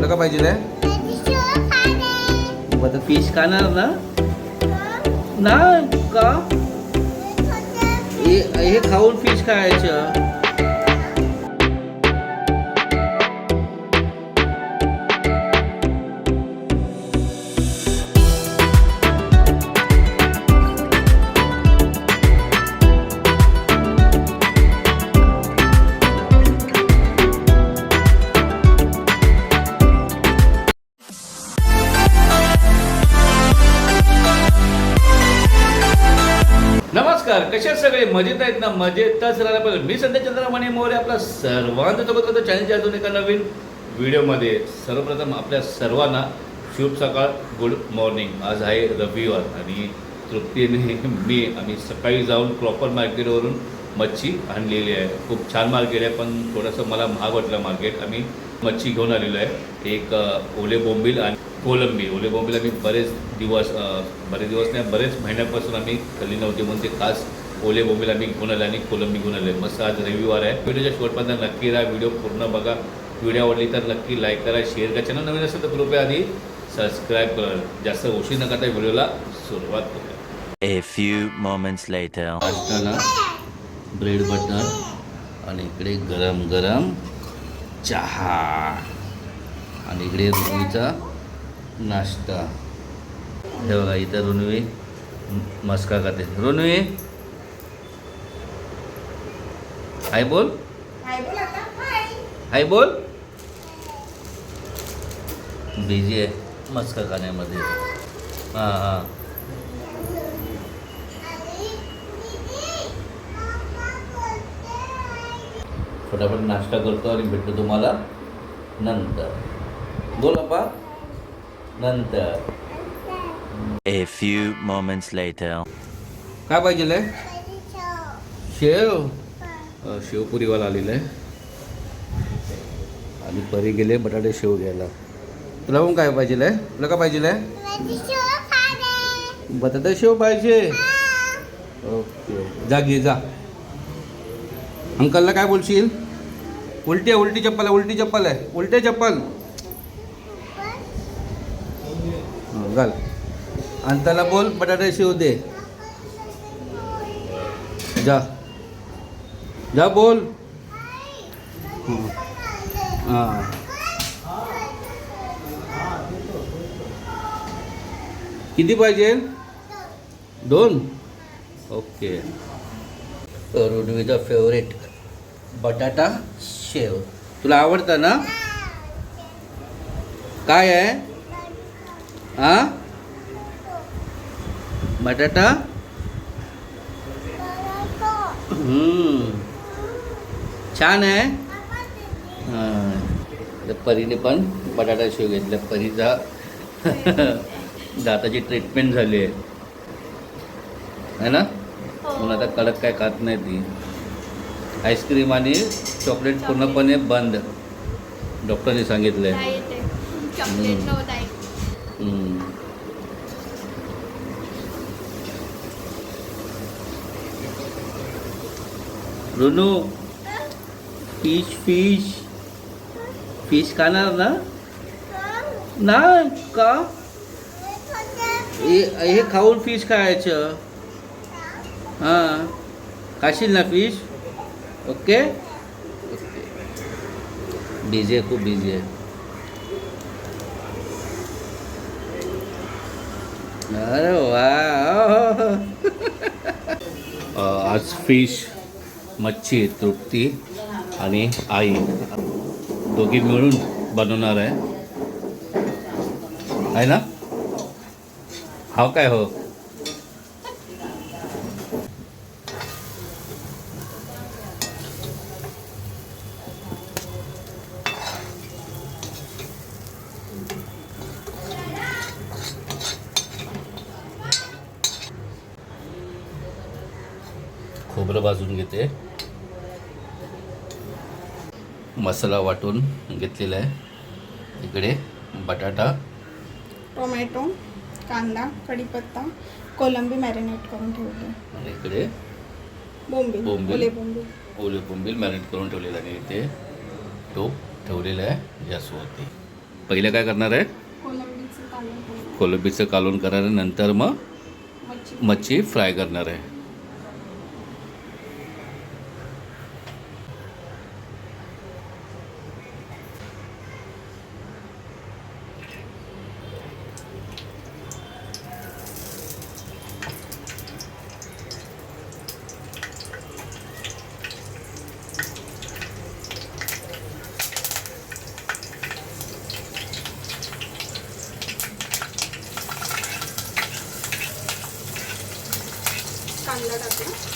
तुला का पाहिजे मग आता फिश खाणार ना? नाही का? हे हे खाऊन फिश खायचं. नमस्कार कसे सगळे? मजेत आहेत ना? मजेतच राहायला पाहिजे मी संध्या चंद्रमणी मोरे आपला सर्वांचं सोबत करतो. चॅनलच्या अजून एका नवीन व्हिडिओमध्ये. सर्वप्रथम आपल्या सर्वांना शुभ सकाळ गुड मॉर्निंग आज आहे रविवार आणि तृप्तीने मी आम्ही सकाळी जाऊन प्रॉपर मार्केटवरून मच्छी आणलेली आहे. खूप छान मार्केट आहे पण थोडंसं मला महाग वाटलं मार्केट आम्ही मच्छी घेऊन आलेलो आहे. एक ओले बोंबील आणि कोलंबी. ओले बोंबील आम्ही बरेच दिवस बरेच दिवस नाही बरेच महिन्यापासून आम्ही खाल्ली नव्हती म्हणून ते खास ओले बोंबील आम्ही घेऊन आले आणि कोलंबी घेऊन आले. मस्त आज रविवार आहे. व्हिडिओच्या शेवटपर्यंत नक्की राहा. व्हिडिओ पूर्ण बघा. व्हिडिओ आवडली तर नक्की लाईक करा शेअर करा. चॅनल नवीन असेल तर कृपया आधी सबस्क्राईब करा. जास्त उशीर न करता व्हिडिओला सुरुवात करूया. A few moments later. Bread butter आणि इकडे गरम गरम चहा. आणि इकडे रुनवीचा नाश्ता. हे बघा इथं रुनवी म- मस्का खाते रुनवी हाय बोल. हाय बोल बिझी आहे मस्का खाण्यामध्ये. हां हां. फटाफट नाश्ता करतो आणि भेटतो तुम्हाला नंतर. बोल नंतर. A few moments later. काय पाहिजे शेव? शेवपुरीवाला आलेला आहे. आणि परी गेले बटाटे शेव घ्यायला. तुला पण काय पाहिजे तुला काय पाहिजे बटाटा शेव पाहिजे. ओके जा घे जा. अंकलला काय बोलशील? उलटी आहे उलटी चप्पल आहे उलटी चप्पल आहे. उलटे चप्पल. घाल. आणि त्याला बोल बटाटा शिव दे. जा. जा बोल. हां. किती पाहिजे? दोन? ओके. रुडवीचा फेवरेट बटाटा शेव तुला आवडतं ना? काय आहे? हा? बटाटा? हम्म. छान आहे. हां. परीने पण बटाटा शेव घेतला. परीचा दाताची ट्रीटमेंट झाली आहे. है ना? म्हणून आता कडक काय खात नाही ती. आईस्क्रीम आणि चॉकलेट पूर्णपणे बंद. डॉक्टरने सांगितलं आहे रुनू फिश फिश. फिश खाणार ना? नाही का? हे हे खाऊन फिश खायचं. हां. खाशील ना फिश? ओके? ओके. बिझी आहे खूप बिझी आहे. अरे वा आज फिश मच्छी तृप्ती आणि आई. दोघी मिळून बनवणार आहे. आहे ना? हो काय हो? घेते मसाला वाटून घेतलेला आहे. इकडे बटाटा. टोमॅटो कांदा कढीपत्ता कोलंबी मॅरिनेट करून ठेवली. आणि इकडे बोंबील बोंबील. ओले बोंबील. मॅरिनेट करून ठेवलेला आहे. इथे तो ठेवलेला आहे गॅसवरती पहिले काय करणार आहे? कोलंबीचं कालवण करणार आहे. नंतर मग मच्छी. फ्राय करणार आहे. कांदा टाकला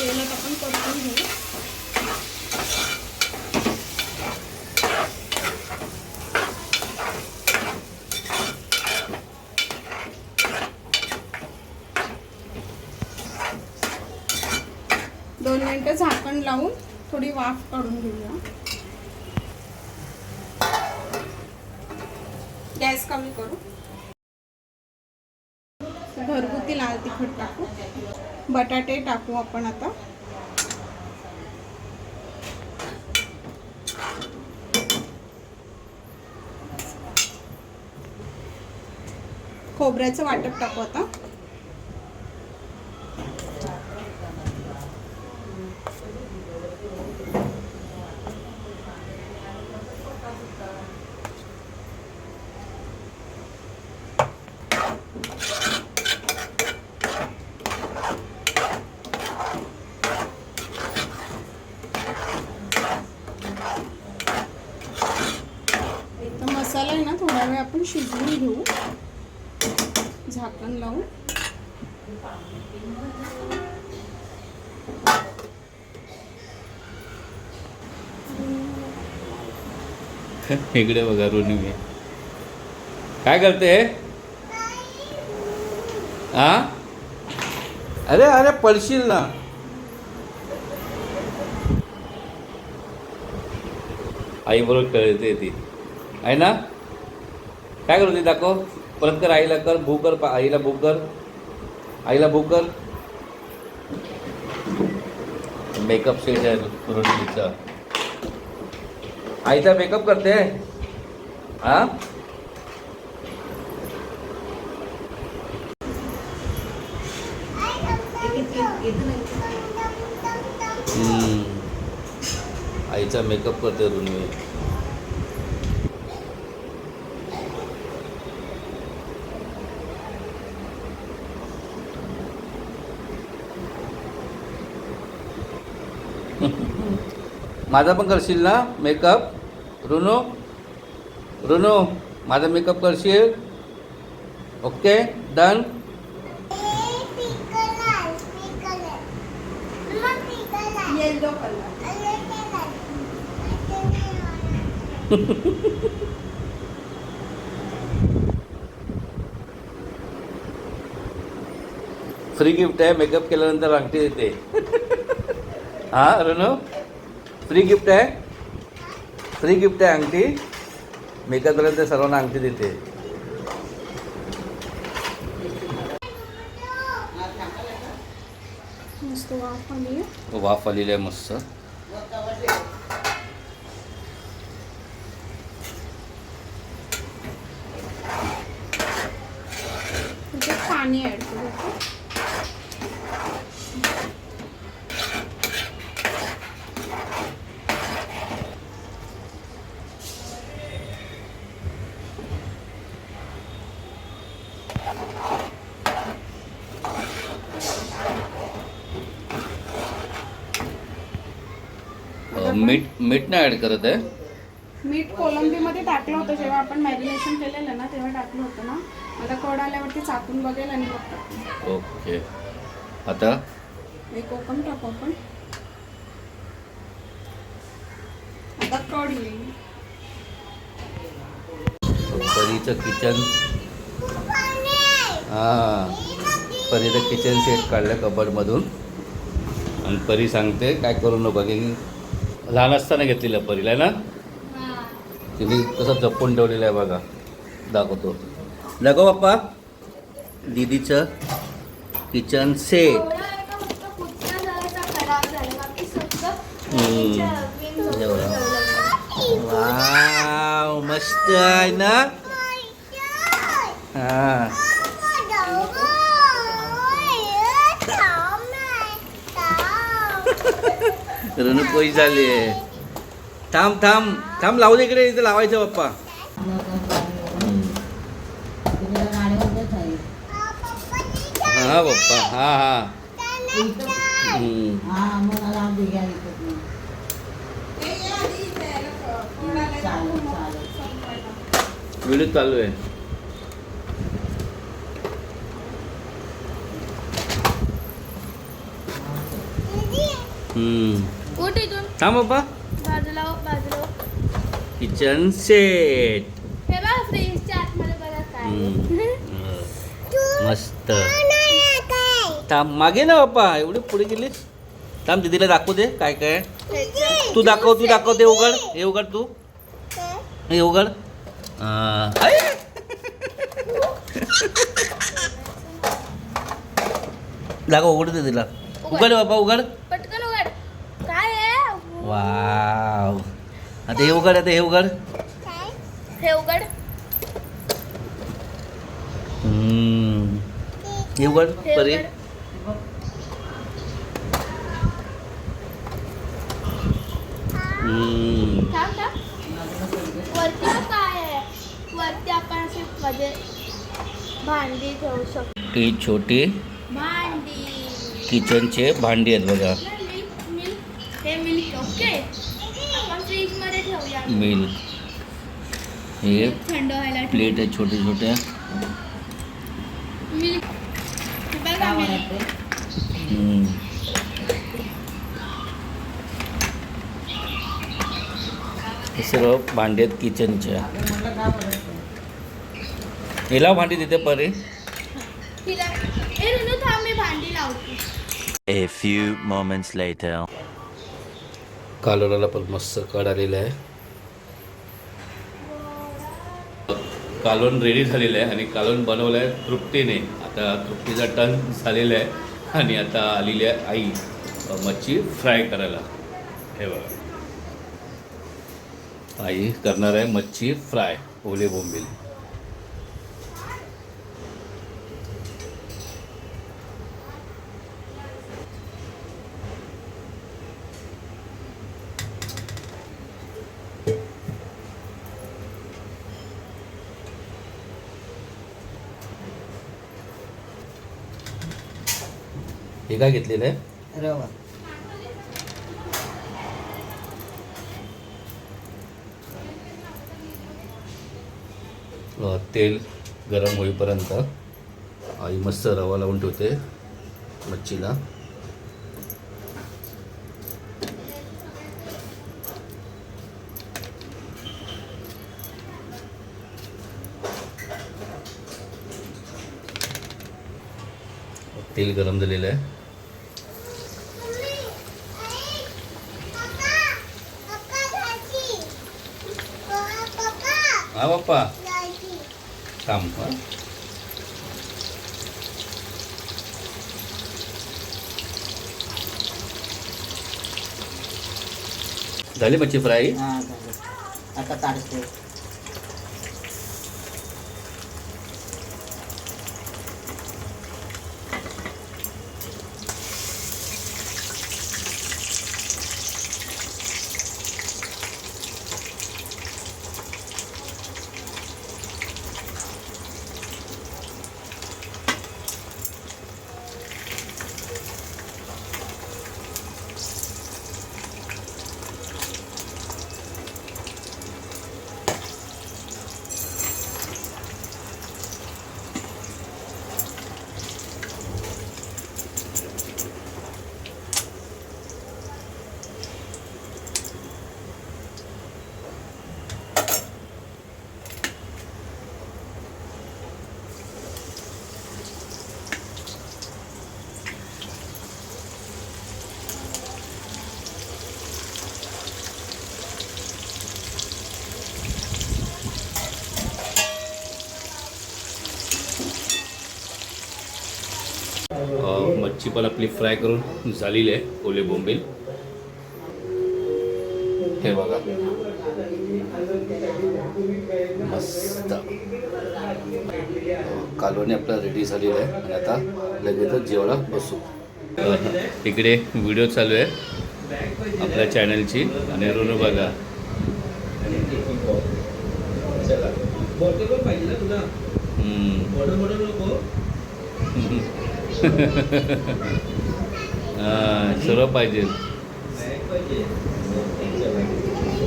तेलात आपण परतून घेऊ दोन मिनटं झाकण लावून थोडी वाफ काढून घेऊया. गॅस कमी करू. घरगुती लाल तिखट टाकू. बटाटे टाकू आपण आता. खोबऱ्याचं वाटप टाकू आता. मसाला आहे ना थोडा वेळ आपण शिजवून घेऊ. झाकण लावून. इकडे बघा रोनी काय करते? हा अरे अरे पडशील ना. आई बरोबर कळते ती. आहे ना? काय करते दाखव. परत कर आईला कर भू कर आईला भू कर. आईला भू कर. मेकअप सेट आहे रोनीचा आईचा मेकअप करते. हा? आईचा मेकअप करते रुन्वी माझा पण करशील ना मेकअप रुनू? रुनू माझा मेकअप करशील? ओके डन फ्री गिफ्ट आहे मेकअप केल्यानंतर अंगठी देते. हा रुनू? फ्री गिफ्ट आहे. फ्री गिफ्ट आहे अंगठी. मेकअप केल्यानंतर सर्वांना अंगठी देते. मस्त वाफ आली वाफ आलेली आहे मस्त त्याच्यात पाणी ॲड करू आपण. अं, मीठ मीठ नाही ॲड करत आहे. मीठ कोलंबीमध्ये टाकलं होतं जेव्हा आपण मॅरिनेशन केलेलं ना तेव्हा टाकलं होतं ना. आता कड आल्यावरती चाकून बघेल आणि टाकू ओके. आता? एक ओपन टाकू आपण आता कढी. परीचं किचन हां. परीचं किचन सेट काढलं कबडमधून आणि परी सांगते काय करू नको की लहान असताना घेतलेलं परीला ना? तिने कसं जपून ठेवलेलं आहे बघा. दाखवतो. दाखव बाप्पा दीदीचं किचन सेट वाव मस्त आहे ना? हा. रणपोई झाली आहे थांब थांब थांब लावू दे इकडे इथे लावायचं बाप्पा हा बाप्पा हा हा हम्म. व्हिडिओ चालू आहे हम्म. थांब बाप्पा. बाजूला हो, बाजूला हो. किचन सेट हे बघ फ्रीजच्या आतमध्ये बघा काय. मस्त. थांब मागे ना बाप्पा. एवढी पुढे गेलीस? थांब दीदीला दाखवू दे काय काय आहे. तू दाखव तू दाखव. ते उघड. हे उघड तू. हे? उघड! दाखव उघड दे तिला उघड. बाप्पा उघड काय आहे वाव आता हे उघड आता हे उघड. हे उघड. हे उघड हे परी. ही छोटी भांडी. किचनचे भांडी आहेत बघा. हे मिल्क ओके? मिल्क हे थंड व्हायला ठेवू. प्लेट आहे छोटे छोटे हे. हे सर्व भांडी आहेत किचनच्या हिला भांडी देते परे. A few moments later. कालोराला पण मस्त कड आलेलं आहे. कालवण रेडी झालेलं आहे आणि कालवण बनवलं आहे तृप्तीने. आता तृप्तीचा टन झालेला आहे आणि आता आलेली आहे आई मच्छी फ्राय करायला. हे बघा. आई करणार आहे मच्छी फ्राय ओले बोंबील. हे काय घेतलेलं आहे? रवा. तेल गरम होईपर्यंत आई मस्त रवा लावून ठेवते मच्छीला. तेल गरम झालेलं आहे. हा बाप्पा. थांब हा. झाली मच्छी फ्राय हा आता काढते. मच्छी पण आपली फ्राय करून झालेली आहे ओले बोंबील. हे बघा. मस्त. कालवणी आपला रेडी झालेला आहे. आणि आता लगेचच जेवायला बसू. इकडे व्हिडिओ चालू आहे. आपल्या चॅनलची आणि रोनू बघा. हम्म. सर्व पाहिजे.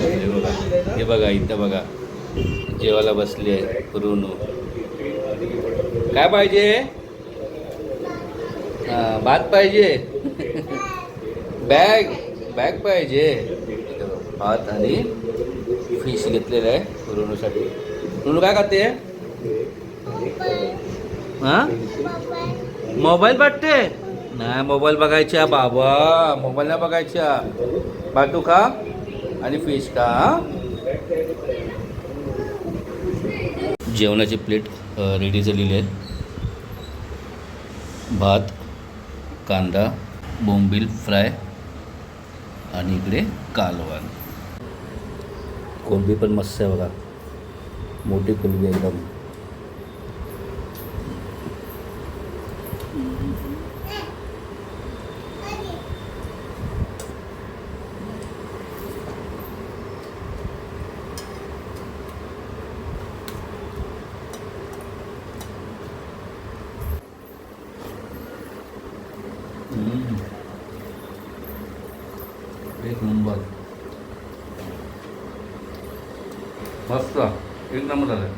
हे बघा हे बघा इथं बघा. जेवायला बसली आहे पुरून काय पाहिजे? भात पाहिजे. बॅग बॅग पाहिजे. भात आणि फिश घेतलेलं आहे पुरवणूसाठी रोनू काय खाते? हा? मोबाईल बघते नाही मोबाईल बघायच्या बाबा. मोबाईल नाही बघायच्या बाटू का आणि फिश का जेवणाची प्लेट रेडी झालेली आहे. भात कांदा बोंबील फ्राय आणि इकडे कालवण. कोलबी पण मस्त आहे बघा. मोठी कोलबी आहे एकदम हम्म. एक नंबर मस्त एक नंबर झालं.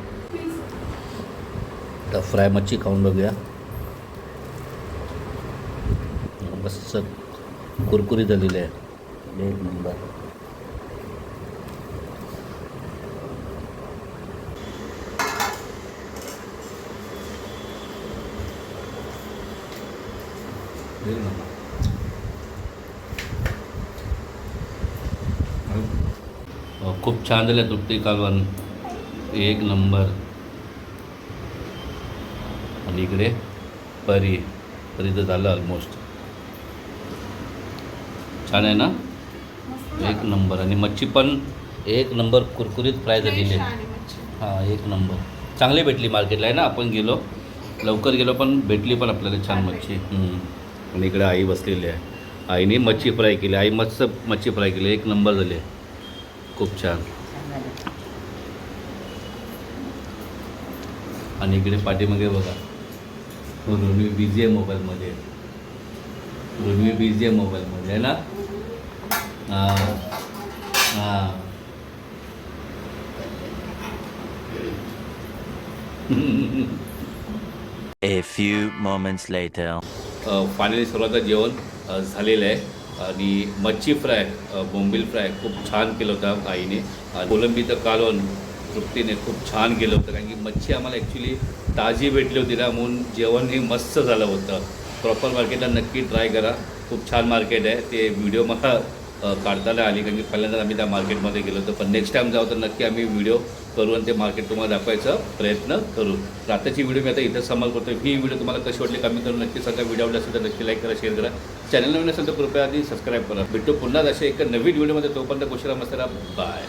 आता फ्राय मच्छी खाऊन बघूया. मस्त कुरकुरी झालेली आहे. एक नंबर. एक नंबर. अ, खूप छान झालं तुपटी कालवण. एक नंबर. आणि इकडे परी. परीचं झालं ऑलमोस्ट छान आहे ना? एक नंबर. आणि मच्छी पण एक नंबर कुरकुरीत फ्राय झालेली आहे. हां एक नंबर. चांगली भेटली मार्केटला आहे ना? आपण गेलो. लवकर गेलो पण भेटली पण आपल्याला छान मच्छी. आणि इकडे आई बसलेली आहे. आईने मच्छी फ्राय केली. आई मस्त मच्छी फ्राय केली. एक नंबर झाली. खूप छान. आणि इकडे पाठीमागे बघा. रुनवी बिझी आहे मोबाईलमध्ये रुनवी बिझी आहे मोबाईलमध्ये आहे ना? हां. हां. A few moments later. Finally सर्वांचं जेवण झालेलं आहे. आणि मच्छी फ्राय बोंबील फ्राय खूप छान केलं होतं आईने कोलंबीचं कालवण तृप्तीने खूप छान गेलं होतं. कारण की मच्छी आम्हाला ॲक्च्युली ताजी भेटली होती ना म्हणून जेवण हे मस्त झालं होतं. प्रॉपर मार्केटला नक्की ट्राय करा. खूप छान मार्केट आहे. ते व्हिडिओ मला काढताना काढता आली. कारण की पहिल्यांदा आम्ही त्या मार्केटमध्ये गेलो होतो. पण नेक्स्ट टाईम जाऊ तर नक्की आम्ही व्हिडिओ करू आणि ते मार्केट तुम्हाला दाखवायचा प्रयत्न करू. तर आताची व्हिडिओ मी आता इथं समाल करतो ही व्हिडिओ तुम्हाला कशी वाटली कमी करून नक्की सांगा. व्हिडिओ आवडला असेल तर नक्की लाईक करा शेअर करा. चॅनल नवीन असेल तर कृपया आधी सबस्क्राईब करा. भेटतो पुन्हा अशा एका नवीन व्हिडिओमध्ये तोपर्यंत गोष्टी मस्त बाय